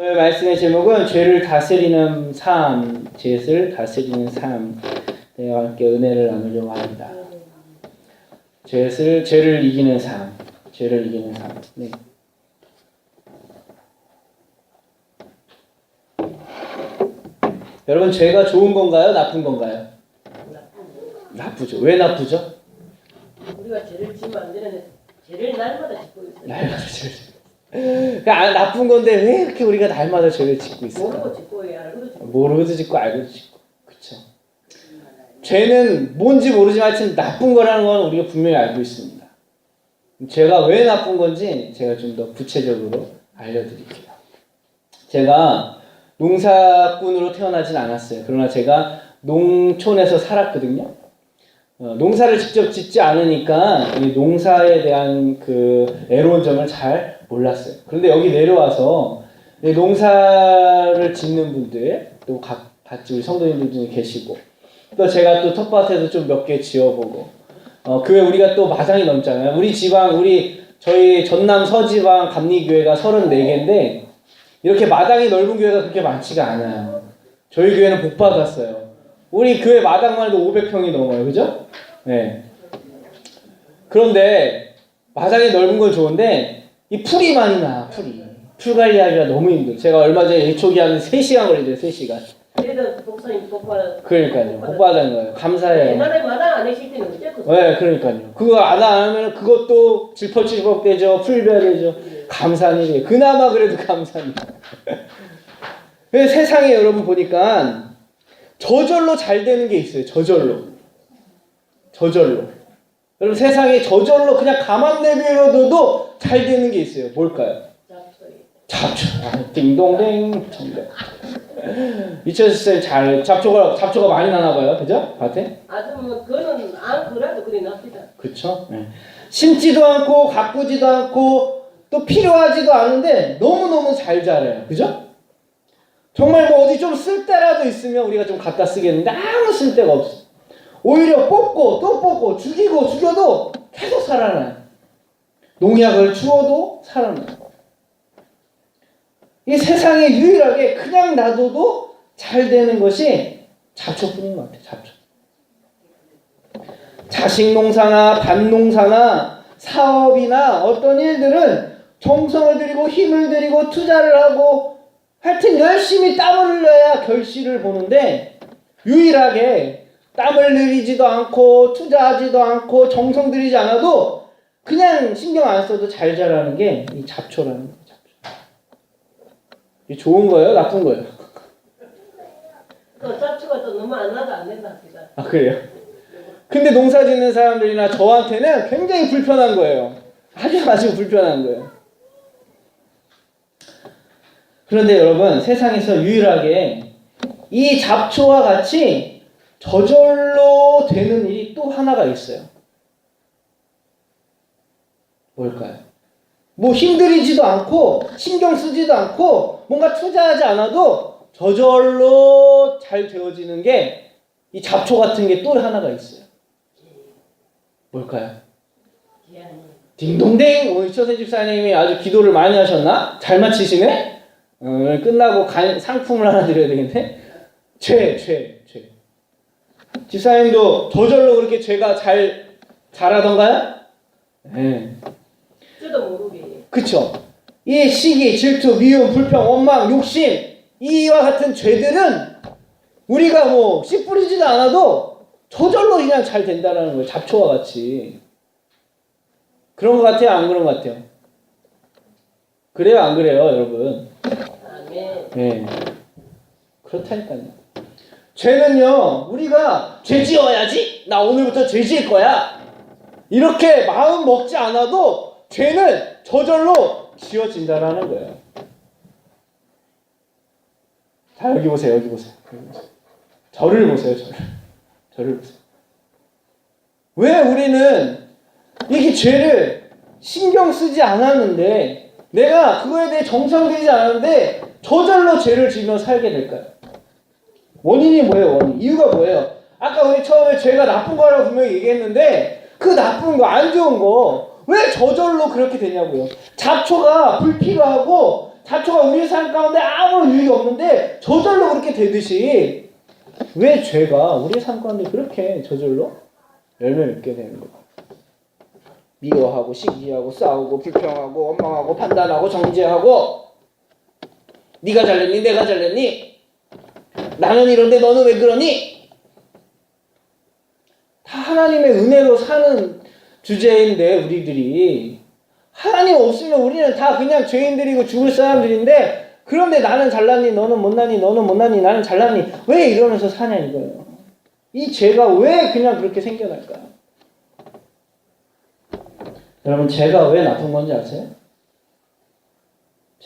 오늘 말씀의 제목은 죄를 다스리는 삶, 죄를 다스리는 삶. 내가 함께 은혜를 나누려고 합니다. 죄를 죄를 이기는 삶, 죄를 이기는 삶. 네. 여러분 죄가 좋은 건가요, 나쁜 건가요? 나쁘죠. 왜 나쁘죠? 우리가 죄를 지면 안 되는데 죄를 날마다 짓고 있어요. 날마다 죄를. 그러니까 아, 나쁜 건데 왜 이렇게 우리가 날마다 죄를 짓고 있어요? 모르고 짓고 알고도 짓고. 모르고도 짓고 알고도 짓고. 그쵸. 죄는 뭔지 모르지만 하여튼 나쁜 거라는 건 우리가 분명히 알고 있습니다. 죄가 왜 나쁜 건지 제가 좀 더 구체적으로 알려드릴게요. 제가 농사꾼으로 태어나진 않았어요. 그러나 제가 농촌에서 살았거든요. 어, 농사를 직접 짓지 않으니까 이 농사에 대한 그 애로운 점을 잘 몰랐어요 그런데 여기 내려와서 네, 농사를 짓는 분들 또 각 같이 우리 성도님들 중에 계시고 또 제가 또 텃밭에도 좀 몇 개 지어보고 어, 그 외에 우리가 또 마당이 넘잖아요. 우리 지방 우리 저희 전남 서지방 감리교회가 34개인데 이렇게 마당이 넓은 교회가 그렇게 많지가 않아요. 저희 교회는 복 받았어요. 우리 교회 마당만 해도 500평이 넘어요. 그죠? 네. 그런데 마당이 넓은 건 좋은데 이 풀이 많이 나. 풀이. 풀 관리하기가 너무 힘들어. 제가 얼마 전에 일초기 하는 3시간 걸리더요 3시간. 그래도 목사님 복받아. 그러니까요. 복 받은 거예요. 감사해요. 옛날에 마당 안 하실 때는 어쨌든 네, 그러니까요. 그거 안 하면 그것도 질퍽질퍽 되죠. 풀벼야 되죠. 감사한 일이에요. 그나마 그래도. 근데 세상에 여러분 보니까 저절로 잘 되는 게 있어요. 저절로. 저절로. 여러분 세상에 저절로 그냥 가만 내버려둬도 잘 되는 게 있어요. 뭘까요? 잡초. 아, 띵동댕. 정답. 이철 잘 잡초가 잡초가 많이 나나 봐요. 그죠? 밭에? 아주 뭐 그거는 안 그래도 그래 납니다. 그쵸? 네. 심지도 않고 가꾸지도 않고 또 필요하지도 않은데 너무너무 잘 자라요. 그죠? 정말 뭐 어디 좀 쓸 데라도 있으면 우리가 좀 갖다 쓰겠는데 아무 쓸 데가 없어. 오히려 뽑고 또 뽑고 죽이고 죽여도 계속 살아나요. 농약을 주어도 살아나요. 이 세상에 유일하게 그냥 놔둬도 잘 되는 것이 잡초뿐인 것 같아요. 잡초. 자식 농사나 밭 농사나 사업이나 어떤 일들은 정성을 들이고 힘을 들이고 투자를 하고 하여튼 열심히 땀을 흘려야 결실을 보는데 유일하게 땀을 들이지도 않고 투자하지도 않고 정성 들이지 않아도 그냥 신경 안 써도 잘 자라는 게 이 잡초라는 거예요. 잡초. 이 좋은 거예요? 나쁜 거예요? 또 잡초가 또 너무 안 나도 안 된다 합니다. 아 그래요? 근데 농사 짓는 사람들이나 저한테는 굉장히 불편한 거예요. 아주 아주 불편한 거예요. 그런데 여러분 세상에서 유일하게 이 잡초와 같이 저절로 되는 일이 또 하나가 있어요. 뭘까요? 뭐 힘들이지도 않고 신경 쓰지도 않고 뭔가 투자하지 않아도 저절로 잘 되어지는 게 이 잡초 같은 게 또 하나가 있어요. 뭘까요? 딩동댕 오늘 이철세 집사님이 아주 기도를 많이 하셨나? 잘 맞히시네? 어, 오늘 끝나고 간- 상품을 하나 드려야 되겠네? 죄, 죄, 죄. 집사님도 저절로 그렇게 죄가 잘 자라던가요? 네. 저도 모르게. 그쵸? 이 시기, 질투, 미움, 불평, 원망, 욕심 이와 같은 죄들은 우리가 뭐 씨 뿌리지도 않아도 저절로 그냥 잘 된다는 거예요. 잡초와 같이. 그런 것 같아요? 안 그런 것 같아요? 그래요? 안 그래요, 여러분? 네. 그렇다니까요. 죄는요, 우리가 죄 지어야지? 나 오늘부터 죄 지을 거야. 이렇게 마음 먹지 않아도 죄는 저절로 지어진다라는 거예요. 자, 여기 보세요, 여기 보세요. 저를 보세요, 저를. 저를 보세요. 왜 우리는 이렇게 죄를 신경 쓰지 않았는데, 내가 그거에 대해 들이지 않았는데, 저절로 죄를 지며 살게 될까요? 원인이 뭐예요, 원인? 이유가 뭐예요? 아까 우리 처음에 죄가 나쁜 거라고 분명히 얘기했는데, 그 나쁜 거, 안 좋은 거, 왜 저절로 그렇게 되냐고요? 잡초가 불필요하고, 잡초가 우리 삶 가운데 아무런 유익이 없는데 저절로 그렇게 되듯이 왜 죄가 우리 삶 가운데 그렇게 저절로 열매를 맺게 되는 거야? 미워하고 시기하고 싸우고 불평하고 원망하고 판단하고 정죄하고 네가 잘됐니? 내가 잘됐니? 나는 이런데 너는 왜 그러니? 다 하나님의 은혜로 사는 주제인데 우리들이. 하나님 없으면 우리는 다 그냥 죄인들이고 죽을 사람들인데 그런데 나는 잘났니? 너는 못났니? 너는 못났니? 나는 잘났니? 왜 이러면서 사냐 이거예요. 이 죄가 왜 그냥 그렇게 생겨날까요 여러분 죄가 왜 나쁜 건지 아세요?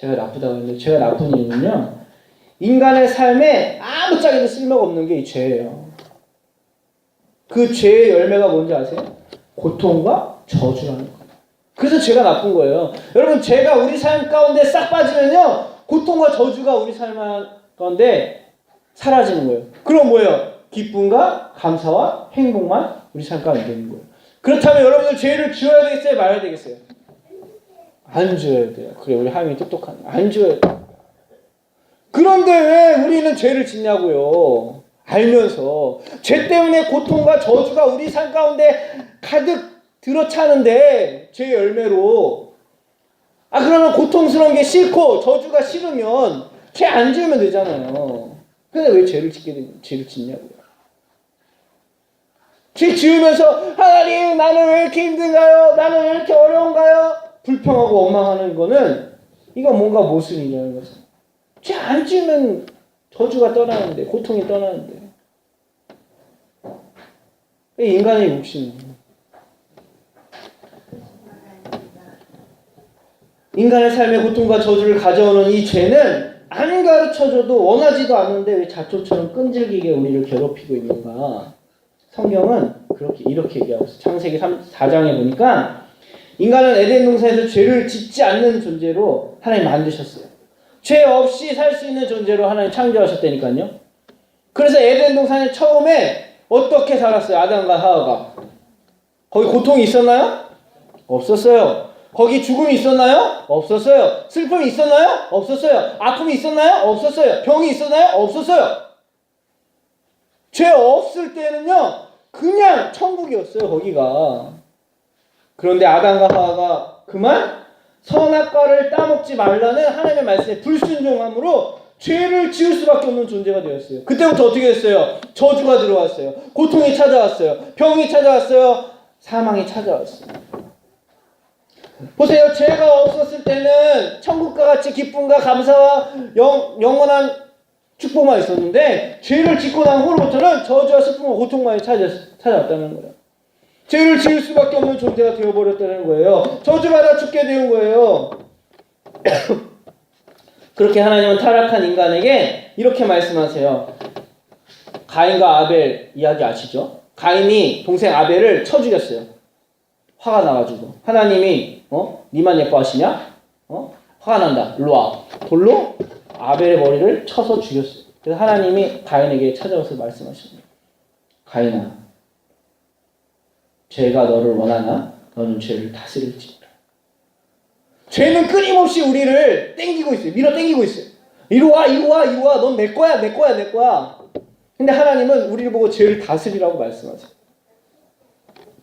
죄가 나쁘다고 했는데 죄가 나쁜 이유는요 인간의 삶에 아무짝에도 쓸모가 없는 게 이 죄예요 그 죄의 열매가 뭔지 아세요? 고통과 저주라는 거예요. 그래서 죄가 나쁜 거예요. 여러분, 죄가 우리 삶 가운데 싹 빠지면요, 고통과 저주가 우리 삶 가운데 사라지는 거예요. 그럼 뭐예요? 기쁨과 감사와 행복만 우리 삶 가운데 되는 거예요. 그렇다면 여러분들 죄를 지어야 되겠어요? 말아야 되겠어요? 안 지어야 돼요. 그래, 우리 하임이 똑똑하네. 안 지어야 돼요. 그런데 왜 우리는 죄를 짓냐고요? 알면서 죄 때문에 고통과 저주가 우리 삶 가운데 가득 들어차는데 죄 열매로 아 그러면 고통스러운 게 싫고 저주가 싫으면 죄 안 지으면 되잖아요. 근데 왜 죄를 짓게 되, 죄를 짓냐고요? 죄 지으면서 하나님 나는 왜 이렇게 힘든가요? 나는 왜 이렇게 어려운가요? 불평하고 원망하는 거는 이거 뭔가 모순이냐는 거죠. 죄 안 지으면 저주가 떠나는데 고통이 떠나는데. 이 인간의 욕심. 인간의 삶의 고통과 저주를 가져오는 이 죄는 안 가르쳐줘도 원하지도 않는데 왜 자초처럼 끈질기게 우리를 괴롭히고 있는가? 성경은 그렇게 이렇게 얘기하고 있어요 창세기 3, 4장에 보니까 인간은 에덴 동산에서 죄를 짓지 않는 존재로 하나님 만드셨어요 죄 없이 살 수 있는 존재로 하나님 창조하셨다니까요. 그래서 에덴 동산에 처음에 어떻게 살았어요? 아담과 하와가. 거기 고통이 있었나요? 없었어요. 거기 죽음이 있었나요? 없었어요. 슬픔이 있었나요? 없었어요. 아픔이 있었나요? 없었어요. 병이 있었나요? 없었어요. 죄 없을 때는요, 그냥 천국이었어요, 거기가. 그런데 아담과 하와가 그만 선악과를 따먹지 말라는 하나님의 말씀에 불순종함으로 죄를 지을 수밖에 없는 존재가 되었어요. 그때부터 어떻게 됐어요? 저주가 들어왔어요. 고통이 찾아왔어요. 병이 찾아왔어요. 사망이 찾아왔어요. 보세요. 죄가 없었을 때는 천국과 같이 기쁨과 감사와 영, 영원한 축복만 있었는데 죄를 짓고 난 후로부터는 저주와 슬픔과 고통만이 찾아, 찾아왔다는 거예요. 죄를 지을 수밖에 없는 존재가 되어버렸다는 거예요. 저주받아 죽게 된 거예요. 그렇게 하나님은 타락한 인간에게 이렇게 말씀하세요. 가인과 아벨 이야기 아시죠? 가인이 동생 아벨을 쳐 죽였어요. 화가 나가지고 하나님이 어 니만 예뻐하시냐? 어 화가 난다. 와. 돌로 아벨의 머리를 쳐서 죽였어요. 그래서 하나님이 가인에게 찾아와서 말씀하십니다. 가인아, 죄가 너를 원하나 너는 죄를 다스릴지니라. 죄는 끊임없이 우리를 땡기고 있어요. 밀어 땡기고 있어요. 이리 와, 이리 와, 이리 와. 넌 내 거야, 내 거야, 내 거야. 근데 하나님은 우리를 보고 죄를 다스리라고 말씀하세요.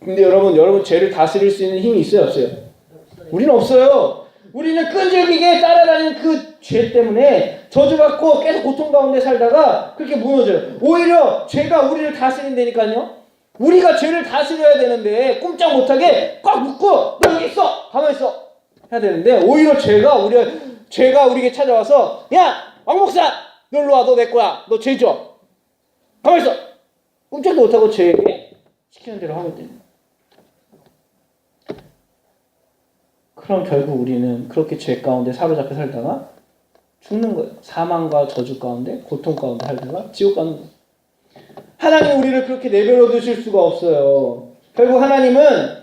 근데 여러분, 여러분 죄를 다스릴 수 있는 힘이 있어요, 없어요? 우리는 없어요. 우리는 끈질기게 따라다니는 그 죄 때문에 저주받고 계속 고통 가운데 살다가 그렇게 무너져요. 오히려 죄가 우리를 다스린다니까요. 우리가 죄를 다스려야 되는데 꼼짝 못하게 꽉 묶고 너 여기 있어! 가만히 있어! 해야 되는데 오히려 죄가 우리 죄가 우리에게 찾아와서 야 왕 목사! 너 일로 와너 내 거야! 너 죄져 가만히 있어! 꼼짝도 못하고 죄에게 시키는 대로 하면 돼. 그럼 결국 우리는 그렇게 죄 가운데 사로잡혀 살다가 죽는 거예요. 사망과 저주 가운데 고통 가운데 살다가 지옥 가는 거예요. 하나님 우리를 그렇게 내버려 두실 수가 없어요. 결국 하나님은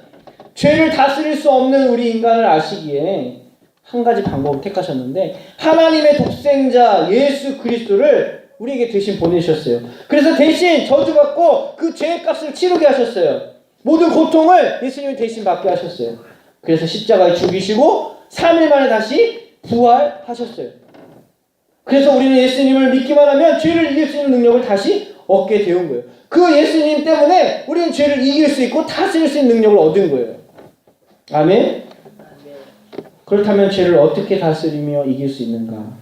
죄를 다스릴 수 없는 우리 인간을 아시기에 한 가지 방법을 택하셨는데 하나님의 독생자 예수 그리스도를 우리에게 대신 보내셨어요. 그래서 대신 저주받고 그 죄의 값을 치르게 하셨어요. 모든 고통을 예수님이 대신 받게 하셨어요. 그래서 십자가에 죽이시고 3일 만에 다시 부활하셨어요. 그래서 우리는 예수님을 믿기만 하면 죄를 이길 수 있는 능력을 다시 얻게 되온 거예요. 그 예수님 때문에 우리는 죄를 이길 수 있고 다스릴 수 있는 능력을 얻은 거예요. 아멘. 그렇다면 죄를 어떻게 다스리며 이길 수 있는가?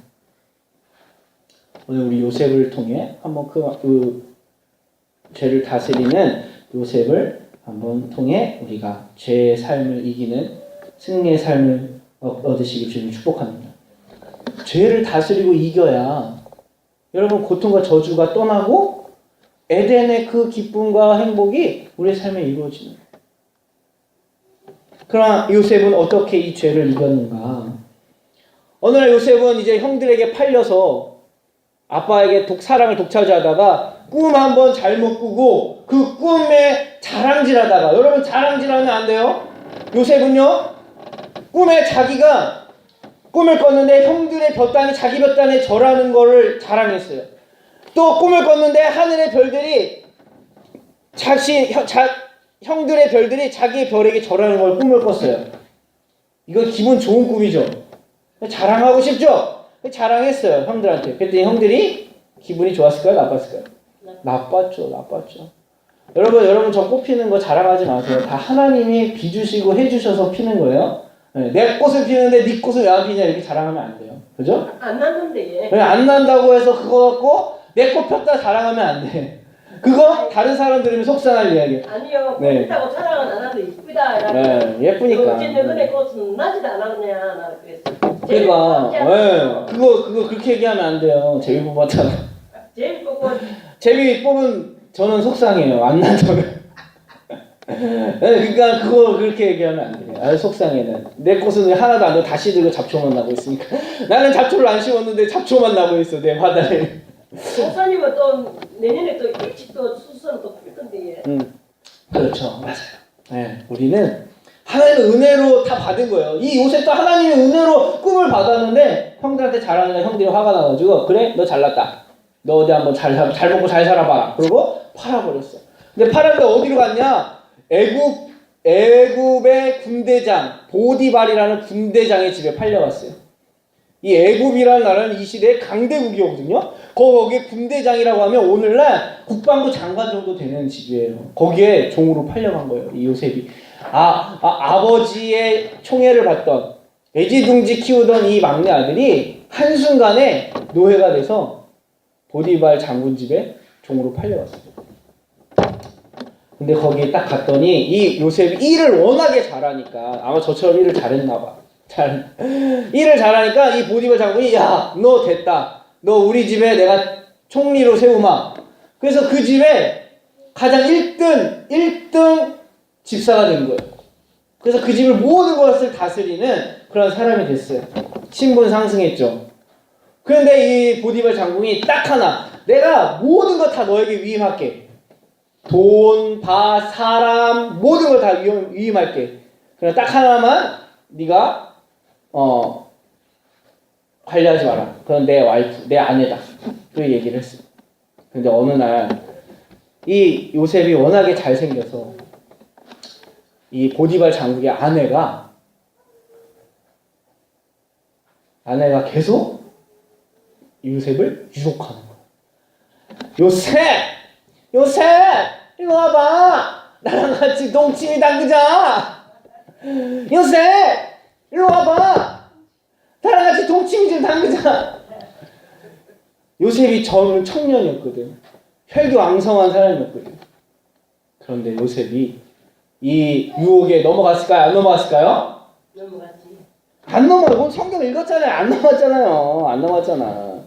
오늘 우리 요셉을 통해 한번 그, 그 죄를 다스리는 요셉을 한번 통해 우리가 죄의 삶을 이기는 승리의 삶을 얻- 얻으시기 주님 축복합니다. 죄를 다스리고 이겨야 여러분 고통과 저주가 떠나고 에덴의 그 기쁨과 행복이 우리의 삶에 이루어지는. 그러나 요셉은 어떻게 이 죄를 이겼는가? 어느 날 요셉은 이제 형들에게 팔려서 아빠에게 독 사랑을 독차지하다가 꿈 한번 잘못 꾸고 그 꿈에 자랑질하다가 여러분 자랑질하면 안 돼요. 요셉은요 꿈에 자기가 꿈을 꿨는데 형들의 볕단이 자기 볕단에 절하는 거를 자랑했어요. 또 꿈을 꿨는데 하늘의 별들이 자신 형, 자, 형들의 별들이 자기의 별에게 절하는 걸 꿈을 꿨어요. 이거 기분 좋은 꿈이죠. 자랑하고 싶죠. 자랑했어요 형들한테. 그랬더니 형들이 기분이 좋았을까요, 나빴을까요? 나빴죠, 나빴죠. 여러분, 여러분 저 꽃피는 거 자랑하지 마세요. 다 하나님이 비주시고 해주셔서 피는 거예요. 네, 내 꽃을 피는데 네 꽃을 왜 안 피냐 이렇게 자랑하면 안 돼요. 그죠? 안 났는데 얘. 그냥 안 난다고 해서 그거 갖고 내 꽃 폈다 자랑하면 안 돼. 그거 다른 사람 들으면 속상할 이야기. 아니요. 네. 이따고 자랑은 안 하도 이쁘다. 네, 예쁘니까. 어제 너네 꽃은 나지도 않았냐. 나 그랬어. 그러니까, 꽃이 예. 그거 그거 그렇게 얘기하면 안 돼요. 제비 뽑았잖아. 제일 꽃은 제비 뽑은 저는 속상해요. 안난 저는. 네, 그러니까 그거 그렇게 얘기하면 안 돼요. 아, 속상해는. 내 꽃은 하나도 안 나고 다시 들고 잡초만 나고 있으니까. 나는 잡초를 안 심었는데 잡초만 나고 있어 내 바다에. 목사님은 또 내년에 또 일찍 또 수선 또필 건데 얘. 음, 그렇죠, 맞아요. 네, 우리는 하나님의 은혜로 다 받은 거예요. 이 요셉도 하나님의 은혜로 꿈을 받았는데 형들한테 잘하니까 형들이 화가 나가지고 그래 너 잘났다. 너 어디 한번 잘, 살- 잘 먹고 잘 살아봐라. 그러고 팔아버렸어. 근데 팔았는데 어디로 갔냐? 애굽 애굽의 군대장 보디발이라는 군대장의 집에 팔려갔어요. 이 애굽이라는 나라는 이 시대의 강대국이거든요. 거기에 군대장이라고 하면 오늘날 국방부 장관 정도 되는 집이에요. 거기에 종으로 팔려간 거예요. 이 요셉이. 아, 아 아버지의 총애를 받던 애지둥지 키우던 이 막내 아들이 한순간에 노예가 돼서 보디발 장군 집에 종으로 팔려갔어요. 근데 거기에 딱 갔더니 이 요셉이 일을 워낙에 잘하니까 아마 저처럼 일을 잘했나 봐. 잘 일을 잘하니까 이 보디발 장군이 야 너 됐다. 너 우리 집에 내가 총리로 세우마. 그래서 그 집에 가장 1등 1등 집사가 된 거예요. 그래서 그 집을 모든 것을 다스리는 그런 사람이 됐어요. 신분 상승했죠. 그런데 이 보디발 장군이 딱 하나 내가 모든 거 다 너에게 위임할게. 돈, 바, 사람 모든 걸 다 위임 할게. 그러나 딱 하나만 네가 어 관리하지 마라. 그건 내 와이프, 내 아내다. 그 얘기를 했어요. 근데 어느 날 이 요셉이 워낙에 잘생겨서 이 보디발 장국의 아내가 아내가 계속 요셉을 유혹하는 거야. 요셉! 요셉! 이리 와봐! 나랑 같이 동치미 담그자! 요셉! 이리 와봐! 나랑 같이 동치미 좀 담그자! 요셉이 젊은 청년이었거든. 혈기 왕성한 사람이었거든. 그런데 요셉이 이 유혹에 넘어갔을까요? 안 넘어갔을까요? 넘어갔지. 안 넘어요. 성경 읽었잖아요. 안 넘어갔잖아요. 안 넘어갔잖아.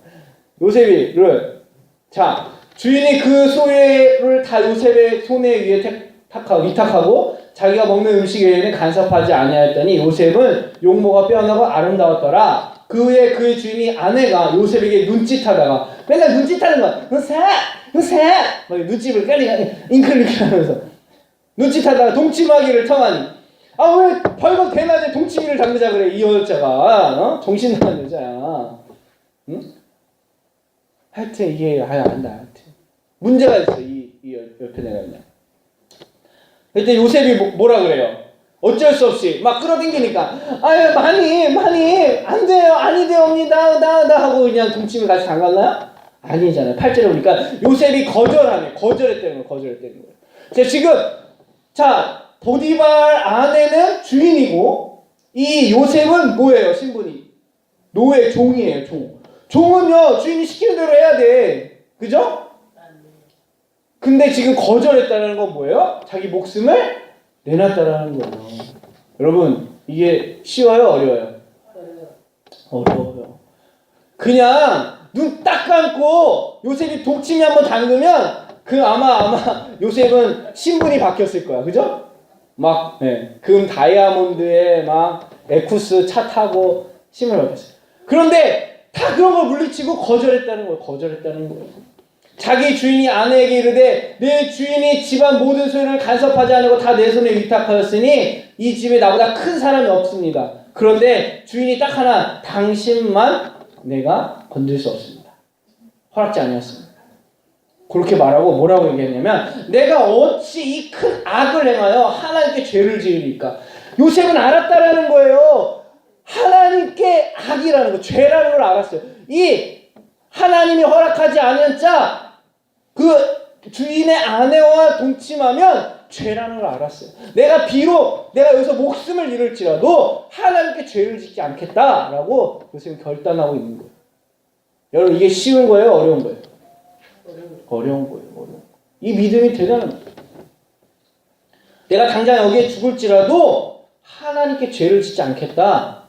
요셉이를 자 주인이 그 소예를 다 요셉의 손에 위에 택하고 위탁하고 자기가 먹는 음식 외에는 간섭하지 아니하였더니 요셉은 용모가 빼어나고 아름다웠더라. 그의 그의 주인이 아내가 요셉에게 눈짓하다가 맨날 눈짓하는 거야. 요셉, 요셉, 막 눈집을 깔리가 잉클잉클하면서 눈짓하다가 동치마기를 청하니 아 왜 벌겋 대낮에 동치미를 담그자 그래 이 여자가 어? 정신 나간 여자야 응? 하여튼 이게 아야 안다 하여튼 문제가 있어 이, 이 옆- 옆에 내가 그냥 그때 요셉이 뭐, 뭐라 그래요 어쩔 수 없이 막 끌어당기니까 아유 많이 많이 안 돼요 아니 되옵니다 나나 하고 그냥 동침을 같이 담갔나요? 아니잖아요. 8절에 보니까 요셉이 거절하네. 거절했다는 거예요. 거절했다는 거예요. 자 지금 자 보디발 아내는 주인이고 이 요셉은 뭐예요? 신분이 노예 종이에요. 종. 종은요 주인이 시키는 대로 해야 돼. 그죠? 근데 지금 거절했다는 건 뭐예요? 자기 목숨을 내놨다라는 거예요. 여러분 이게 쉬워요? 어려워요? 어려워요. 그냥 눈 딱 감고 요셉이 독침이 한번 담그면 그 아마 아마 요셉은 신분이 바뀌었을 거야. 그죠? 막 예, 금 다이아몬드에 막 에쿠스 차 타고 신분을 바뀌었어요. 그런데 다 그런 걸 물리치고 거절했다는 거예요. 거절했다는 거예요. 자기 주인이 아내에게 이르되 내 주인이 집안 모든 소유를 간섭하지 않고 다 내 손에 위탁하였으니 이 집에 나보다 큰 사람이 없습니다. 그런데 주인이 딱 하나 당신만 내가 건들 수 없습니다. 허락지 아니었습니다. 그렇게 말하고 뭐라고 얘기했냐면 내가 어찌 이 큰 악을 행하여 하나님께 죄를 지으리까 요셉은 알았다라는 거예요. 하나님께 악이라는 거, 죄라는 걸 알았어요. 이 하나님이 허락하지 않은 자, 그 주인의 아내와 동침하면 죄라는 걸 알았어요. 내가 비록 내가 여기서 목숨을 잃을지라도 하나님께 죄를 짓지 않겠다라고 요즘 결단하고 있는 거예요. 여러분 이게 쉬운 거예요, 어려운 거예요? 어려운 거예요, 어려운 거예요. 이 믿음이 거예요. 내가 당장 여기에 죽을지라도 하나님께 죄를 짓지 않겠다.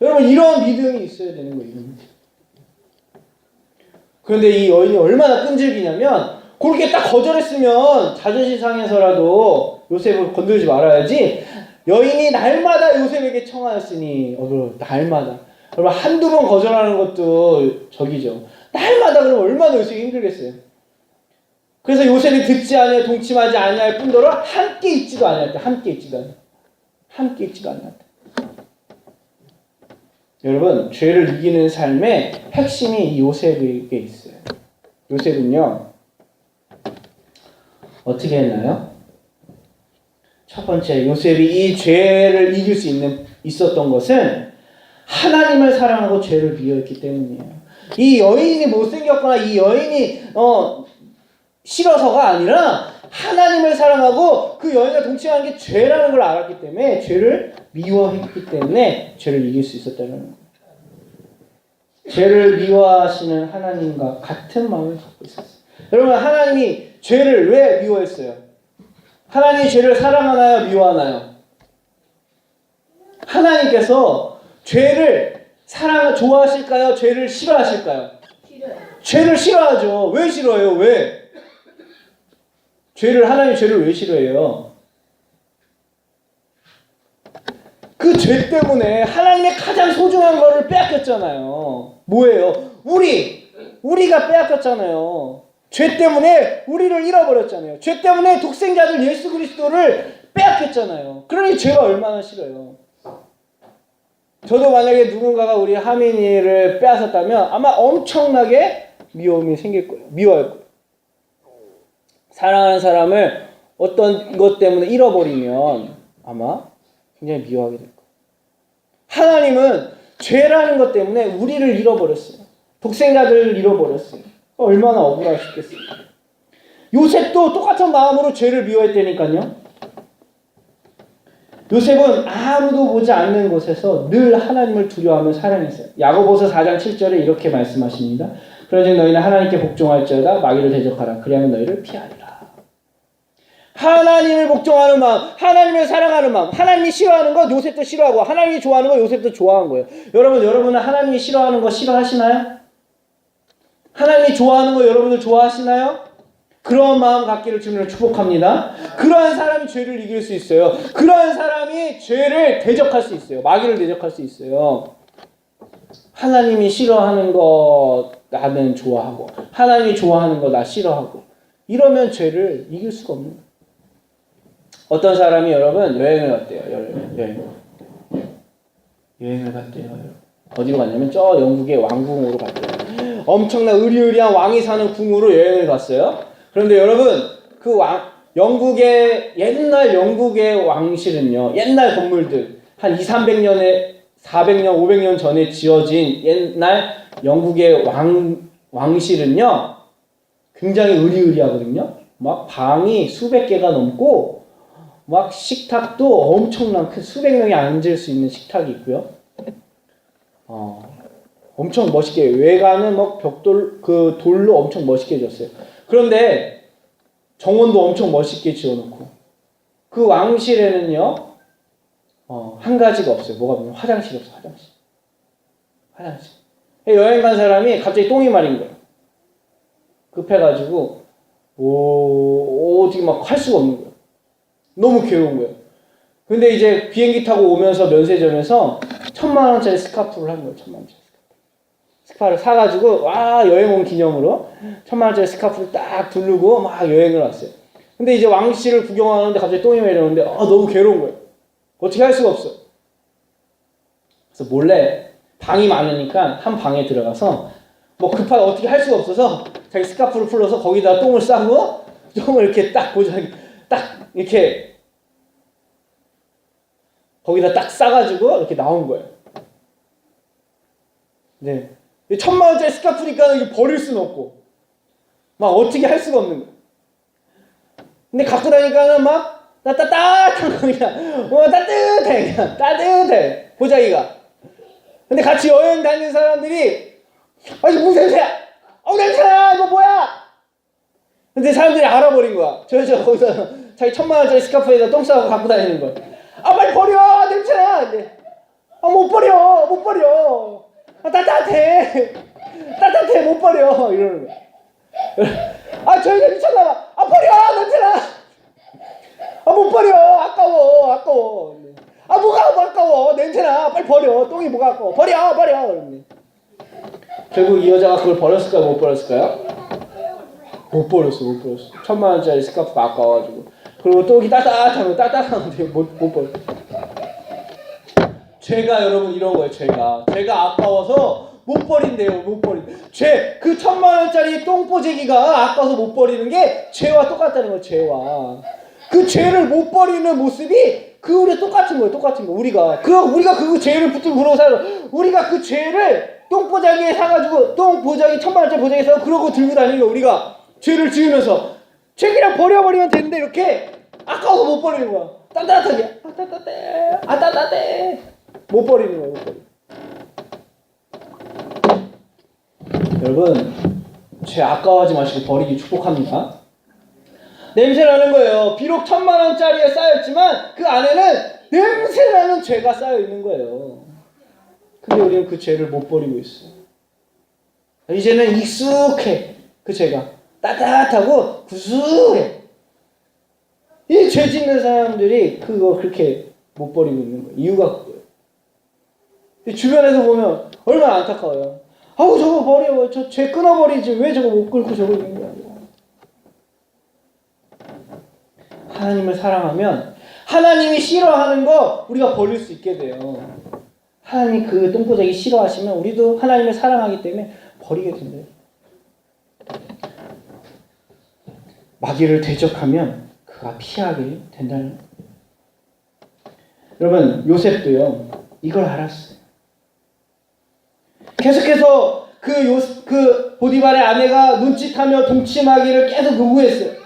여러분 이런 믿음이 있어야 되는 거예요. 그런데 이 여인이 얼마나 끈질기냐면 그렇게 딱 거절했으면 자존심 상해서라도 요셉을 건들지 말아야지 여인이 날마다 요셉에게 청하였으니. 어, 날마다. 여러분 한두 번 거절하는 것도 적이죠. 날마다 그러면 얼마나 요셉이 힘들겠어요. 그래서 요셉이 듣지 아니하 동침하지 아니할 뿐더러 함께 있지도 때 함께 있지도 않아 함께 있지도 때 여러분 죄를 이기는 삶의 핵심이 이 요셉에게 있어요 요셉은요 어떻게 했나요? 첫 번째 요셉이 이 죄를 이길 수 있는 있었던 것은 하나님을 사랑하고 죄를 미워했기 때문이에요. 이 여인이 못생겼거나 이 여인이 어 싫어서가 아니라 하나님을 사랑하고 그 여인과 동침하는 게 죄라는 걸 알았기 때문에 죄를 미워했기 때문에 죄를 이길 수 있었다는 거예요. 죄를 미워하시는 하나님과 같은 마음을 갖고 있었어요. 여러분 하나님이 죄를 왜 미워했어요? 하나님이 죄를 사랑하나요? 미워하나요? 하나님께서 죄를 사랑 좋아하실까요? 죄를 싫어하실까요? 싫어요. 죄를 싫어하죠. 왜 싫어해요? 왜? 죄를 하나님 죄를 왜 싫어해요? 그 죄 때문에 하나님의 가장 소중한 거를 빼앗겼잖아요. 뭐예요? 우리 우리가 빼앗겼잖아요. 죄 때문에 우리를 잃어버렸잖아요. 죄 때문에 독생자들 예수 그리스도를 빼앗겼잖아요. 그러니 죄가 얼마나 싫어요. 저도 만약에 누군가가 우리 하민이를 빼앗았다면 아마 엄청나게 미움이 생길 거예요. 미워할 거예요. 사랑하는 사람을 어떤 것 때문에 잃어버리면 아마 굉장히 미워하게 될 거예요. 하나님은 죄라는 것 때문에 우리를 잃어버렸어요. 독생자들을 잃어버렸어요. 얼마나 억울하셨겠어요. 요셉도 똑같은 마음으로 죄를 미워했다니까요. 요셉은 아무도 보지 않는 곳에서 늘 하나님을 두려워하며 사랑했어요. 야고보서 4장 7절에 이렇게 말씀하십니다. 그러즉 너희는 하나님께 복종할지어다 마귀를 대적하라. 그리하면 너희를 피하리라. 하나님을 복종하는 마음, 하나님을 사랑하는 마음, 하나님이 싫어하는 거 요셉도 싫어하고 하나님이 좋아하는 거 요셉도 좋아한 거예요. 여러분, 여러분은 하나님이 싫어하는 거 싫어하시나요? 하나님이 좋아하는 거 여러분들 좋아하시나요? 그런 마음 갖기를 주님을 축복합니다. 그러한 사람이 죄를 이길 수 있어요. 그러한 사람이 죄를 대적할 수 있어요. 마귀를 대적할 수 있어요. 하나님이 싫어하는 거 나는 좋아하고 하나님이 좋아하는 거 나 싫어하고 이러면 죄를 이길 수가 없는 거예요. 어떤 사람이 여러분 여행을 갔대요. 여행. 여행. 여행을 갔대요. 여러분. 어디로 갔냐면 저 영국의 왕궁으로 갔대요. 엄청난 의리의리한 왕이 사는 궁으로 여행을 갔어요. 그런데 여러분 그 왕 영국의 옛날 영국의 왕실은요. 옛날 건물들 한 2, 300년에 400년, 500년 전에 지어진 옛날 영국의 왕 왕실은요. 굉장히 의리의리하거든요. 막 방이 수백 개가 넘고 막 식탁도 엄청난 큰 수백 명이 앉을 수 있는 식탁이 있고요. 어, 엄청 멋있게 외관은 막 벽돌 그 돌로 엄청 멋있게 해줬어요. 그런데 정원도 엄청 멋있게 지어놓고 그 왕실에는요 어, 한 가지가 없어요. 뭐가 없냐? 화장실이 없어. 화장실. 화장실. 여행 간 사람이 갑자기 똥이 마린 거예요. 급해가지고 오, 어떻게 막 할 수가 없는 거예요. 너무 괴로운 거예요. 근데 이제 비행기 타고 오면서 면세점에서 천만 원짜리 스카프를 한 거예요. 천만 원짜리 스카프. 스카프를 사가지고 와 여행 온 기념으로 천만 원짜리 스카프를 딱 두르고 막 여행을 왔어요. 근데 이제 왕실을 구경하는데 갑자기 똥이 매려는데 아 너무 괴로운 거예요. 어떻게 할 수가 없어. 그래서 몰래 방이 많으니까 한 방에 들어가서 뭐 급하게 어떻게 할 수가 없어서 자기 스카프를 풀러서 거기다 똥을 싸고 똥을 이렇게 딱 보자기 딱 이렇게 거기다 딱 싸가지고 이렇게 나온 거예요. 네. 이 천만 원짜리 스카프니까 버릴 수는 없고 막 어떻게 할 수가 없는 거예요. 근데 갖고 다니까는 막 나 따뜻한 거 그냥 어 따뜻해 그냥 따뜻해 보자기가. 근데 같이 여행 다니는 사람들이 아 이거 무슨 냄새야? 어 냄새야 이거 뭐야? 근데 사람들이 알아버린 거야. 저저 거기서 자기 천만 원짜리 스카프에다 똥 싸고 갖고 다니는 거야. 아 빨리 버려 냄새나. 아못 버려 못 버려. 아 따뜻해 따뜻해 못 버려 이러는 거야. 아 저희가 미쳤나봐. 아 버려 냄새나. 아 못 버려 아까워 아까워. 아 뭐가 아까워 냄새나 빨리 버려 똥이 뭐가 아까워 버려 버려. 그러는데. 결국 이 여자가 그걸 버렸을까요 못 버렸을까요? 못 버렸어 못 버렸어 천만 원짜리 스카프가 아까워가지고 그리고 똥이 따뜻하면 따뜻한데 못, 못 버렸어 죄가 여러분 이런 거예요 죄가. 죄가 아까워서 못 버린대요 못 버린. 죄 그 천만 원짜리 똥보재기가 아까워서 못 버리는 게 죄와 똑같다는 거예요 죄와. 그 죄를 못 버리는 모습이 그 우리 똑같은 거예요 똑같은 거. 우리가. 그 우리가 그 죄를 붙들고 그러고 살아 우리가 그 죄를 똥보자기에 사가지고 똥보자기 천만 원짜리 보자기에 사고 그러고 들고 다니는 거 우리가. 죄를 지으면서 죄 그냥 버려버리면 되는데 이렇게 아까워서 못 버리는 거야. 따뜻하게. 아 따뜻해. 아 따뜻해. 못 버리는 거야 못 버리 여러분 죄 아까워하지 마시고 버리기 축복합니다. 냄새 나는 거예요. 비록 천만 원짜리에 쌓였지만 그 안에는 냄새 나는 죄가 쌓여 있는 거예요. 근데 우리는 그 죄를 못 버리고 있어. 이제는 익숙해. 그 죄가. 따뜻하고 구수해. 이 죄 짓는 사람들이 그거 그렇게 못 버리고 있는 거예요. 이유가 그거예요. 이 주변에서 보면 얼마나 안타까워요. 아우 저거 버려. 저 죄 끊어버리지. 왜 저거 못 끊고 저거 있는 거야. 하나님을 사랑하면 하나님이 싫어하는 거 우리가 버릴 수 있게 돼요. 하나님 그 똥보자기 싫어하시면 우리도 하나님을 사랑하기 때문에 버리게 된대요. 마귀를 대적하면 그가 피하게 된다는 거예요. 여러분 요셉도요 이걸 알았어요. 계속해서 그, 요, 그 보디발의 아내가 눈짓하며 동침하기를 계속 요구했어요.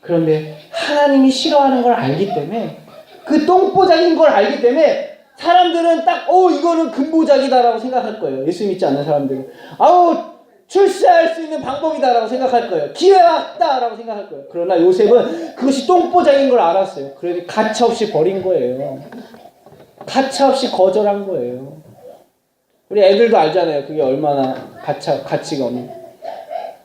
그런데 하나님이 싫어하는 걸 알기 때문에 그 똥보자기인 걸 알기 때문에 사람들은 딱, 어, 이거는 금보작이다라고 생각할 거예요. 예수 믿지 않는 사람들은. 아우, 출세할 수 있는 방법이다라고 생각할 거예요. 기회가 왔다라고 생각할 거예요. 그러나 요셉은 그것이 똥보작인 걸 알았어요. 그래서 가차없이 버린 거예요. 가차없이 거절한 거예요. 우리 애들도 알잖아요. 그게 얼마나 가차, 가치가 없는.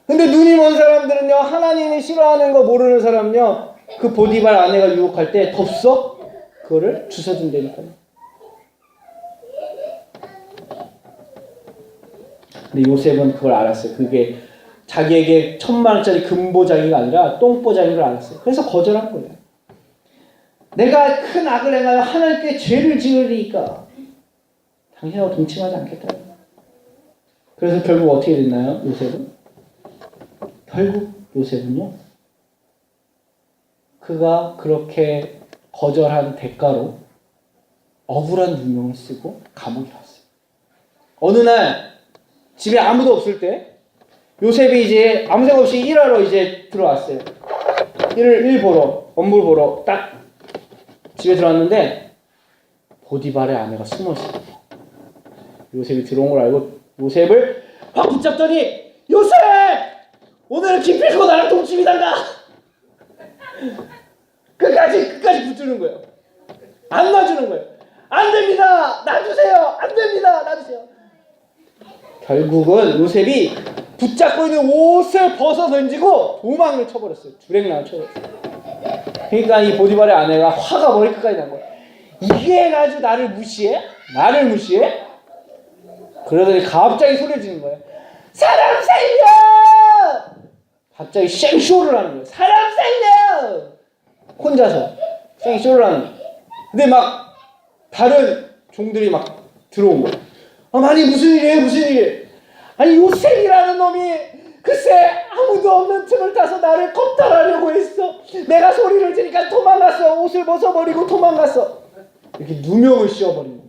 근데 눈이 먼 사람들은요, 하나님이 싫어하는 거 모르는 사람요, 그 보디발 아내가 유혹할 때 덥석 그거를 주워준다니까요. 근데 요셉은 그걸 알았어요. 그게 자기에게 천만 원짜리 금보자기가 아니라 똥보자기인 걸 알았어요. 그래서 거절한 거예요. 내가 큰 악을 행하여 하나님께 죄를 지으리까 당신하고 동침하지 않겠다. 그래서 결국 어떻게 됐나요? 요셉은? 결국 요셉은요. 그가 그렇게 거절한 대가로 억울한 누명을 쓰고 감옥에 갔어요. 어느 날 집에 아무도 없을 때 요셉이 이제 아무 생각 없이 일하러 이제 들어왔어요. 일을 일 보러 업무 보러 딱 집에 들어왔는데 보디발의 아내가 숨어 있어요. 요셉이 들어온 걸 알고 요셉을 확 붙잡더니 요셉 오늘은 기필코 나랑 동침이단가 끝까지 끝까지 붙드는 거예요. 안 놔주는 거예요. 안 됩니다. 놔주세요. 안 됩니다. 놔주세요. 결국은 요셉이 붙잡고 있는 옷을 벗어 던지고 도망을 쳐버렸어요. 주랭랑을 쳐버렸어요. 그러니까 이 보디발의 아내가 화가 머리끝까지 난 거예요. 이게 아주 나를 무시해? 나를 무시해? 그러더니 갑자기 소리를 지르는 거예요. 사람 살려! 갑자기 생쇼를 하는 거예요. 사람 살려! 혼자서 생쇼를 하는 거예요. 근데 막 다른 종들이 막 들어온 거예요. 아, 아니 무슨 일이에요? 무슨 일이에요? 아니 요셉이라는 놈이 글쎄 아무도 없는 틈을 타서 나를 겁탈하려고 했어. 내가 소리를 지니까 도망갔어. 옷을 벗어버리고 도망갔어. 이렇게 누명을 거예요.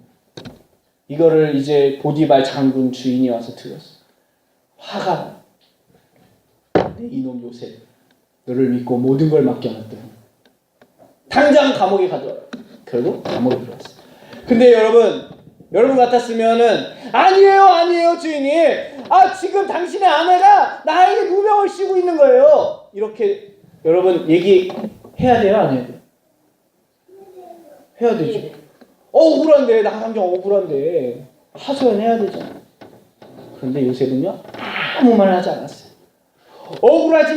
이거를 이제 보디발 장군 주인이 와서 들었어. 화가 나. 내 이놈 요셉. 너를 믿고 모든 걸 맡겨놨더니 당장 감옥에 가둬라. 결국 감옥에 들어왔어. 근데 여러분, 여러분 같았으면은 아니에요, 아니에요, 주인이. 아 지금 당신의 아내가 나에게 누명을 씌고 있는 거예요. 이렇게 여러분 얘기해야 돼요, 안 해야 돼요? 해야 되죠. 억울한데 나 당장 억울한데 하소연해야 되잖아. 그런데 요셉은요 아무 말 하지 않았어요. 억울하지